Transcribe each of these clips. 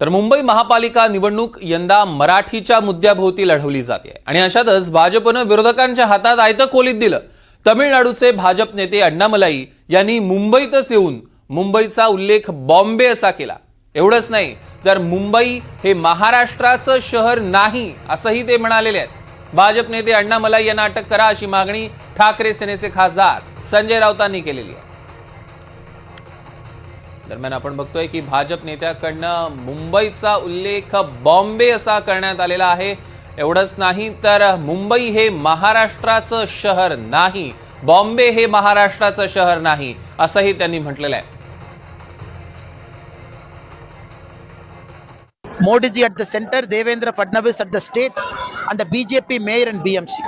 तर मुंबई महापालिका निवडणूक यंदा मराठीच्या मुद्द्याभोवती लढवली जाते. आणि अशातच भाजपनं विरोधकांच्या हातात आयतं कोलीत दिलं. तमिळनाडूचे भाजप नेते अण्णामलाई यांनी मुंबईतच येऊन मुंबईचा उल्लेख बॉम्बे असा केला. एवढंच नाही तर मुंबई हे महाराष्ट्राचं शहर नाही असंही ते म्हणालेले आहेत. भाजप नेते अण्णामलाई यांना अटक करा अशी मागणी ठाकरे सेनेचे खासदार संजय राऊतांनी केलेली आहे. दरम्यान आपण बघतोय की भाजप नेत्याकडनं मुंबईचा उल्लेख बॉम्बे असा करण्यात आलेला आहे. एवढंच नाही तर मुंबई हे महाराष्ट्राचं शहर नाही. बॉम्बे हे महाराष्ट्राचं शहर नाही असंही त्यांनी म्हटलेलं आहे. Modiji at the centre Devendra Fadnavis at the state and the B J P mayor and B M C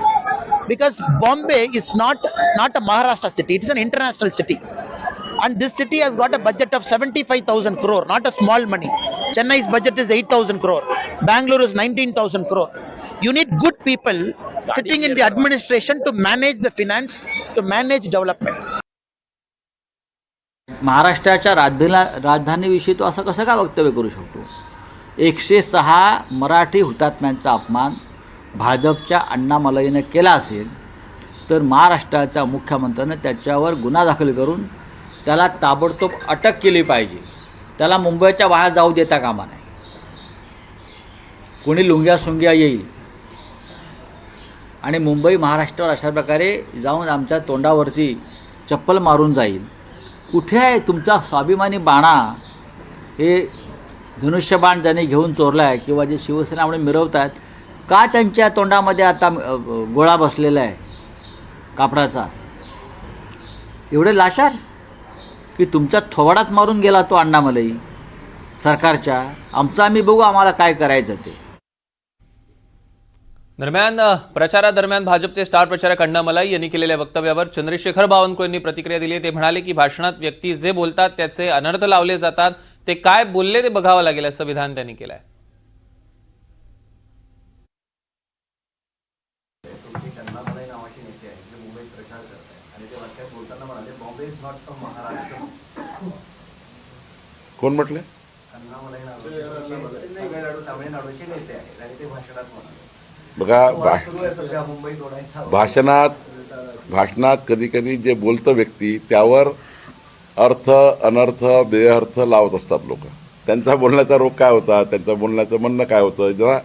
because Bombay is not not a Maharashtra city is international city and this city has got a budget of 75,000 crore, not a small money. Chennai's budget is 8,000 crore. Bangalore is 19,000 crore. You need good people sitting in the administration to manage the finance, to manage development. महाराष्ट्राच्या राजधाना राजधानीविषयी तो असं कसं का वक्तव्य करू शकतो एकशे सहा मराठी हुतात्म्यांचा अपमान भाजपच्या अण्णामलईनं केला असेल तर महाराष्ट्राच्या मुख्यमंत्र्यानं त्याच्यावर गुन्हा दाखल करून त्याला ताबडतोब अटक केली पाहिजे. त्याला मुंबईच्या बाहेर जाऊ देता कामा नाही कोणी लुंग्या सुंग्या येईल. आणि मुंबई महाराष्ट्रावर अशा प्रकारे जाऊन आमच्या तोंडावरती चप्पल मारून जाईल. कुठे आहे तुमचा स्वाभिमानी बाणा? हे धनुष्यबाण ज्याने घेऊन चोरला आहे किंवा जे शिवसेनामुळे मिरवत आहेत का त्यांच्या तोंडामध्ये आता गोळा बसलेला आहे कापडाचा? एवढे लाशार? की तुमच्या थोबाडात मारून गेला तो अण्णामलई. सरकारच्या आमचं आम्ही बघू आम्हाला काय करायचं ते. दरम्यान प्रचारादरम्यान भाजपचे स्टार प्रचारक अण्णामलाई यांनी केलेल्या वक्तव्यावर चंद्रशेखर बावनकुळे यांनी प्रतिक्रिया दिली. ते म्हणाले की भाषणात व्यक्ती जे बोलतात त्याचे अनर्थ लावले जातात. ते काय बोलले ते बघावं लागेल असं विधान त्यांनी केलं आहे कोण म्हटले? बघा भाष- भाषणात भाषणात कधी कधी जे बोलतं व्यक्ती त्यावर अर्थ अनर्थ बेअर्थ लावत असतात लोक. त्यांचा बोलण्याचा रोग काय होता? त्यांचा बोलण्याचं म्हणणं काय होतं? जेव्हा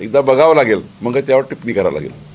एकदा बघावं लागेल मग त्यावर टिप्पणी करावं लागेल.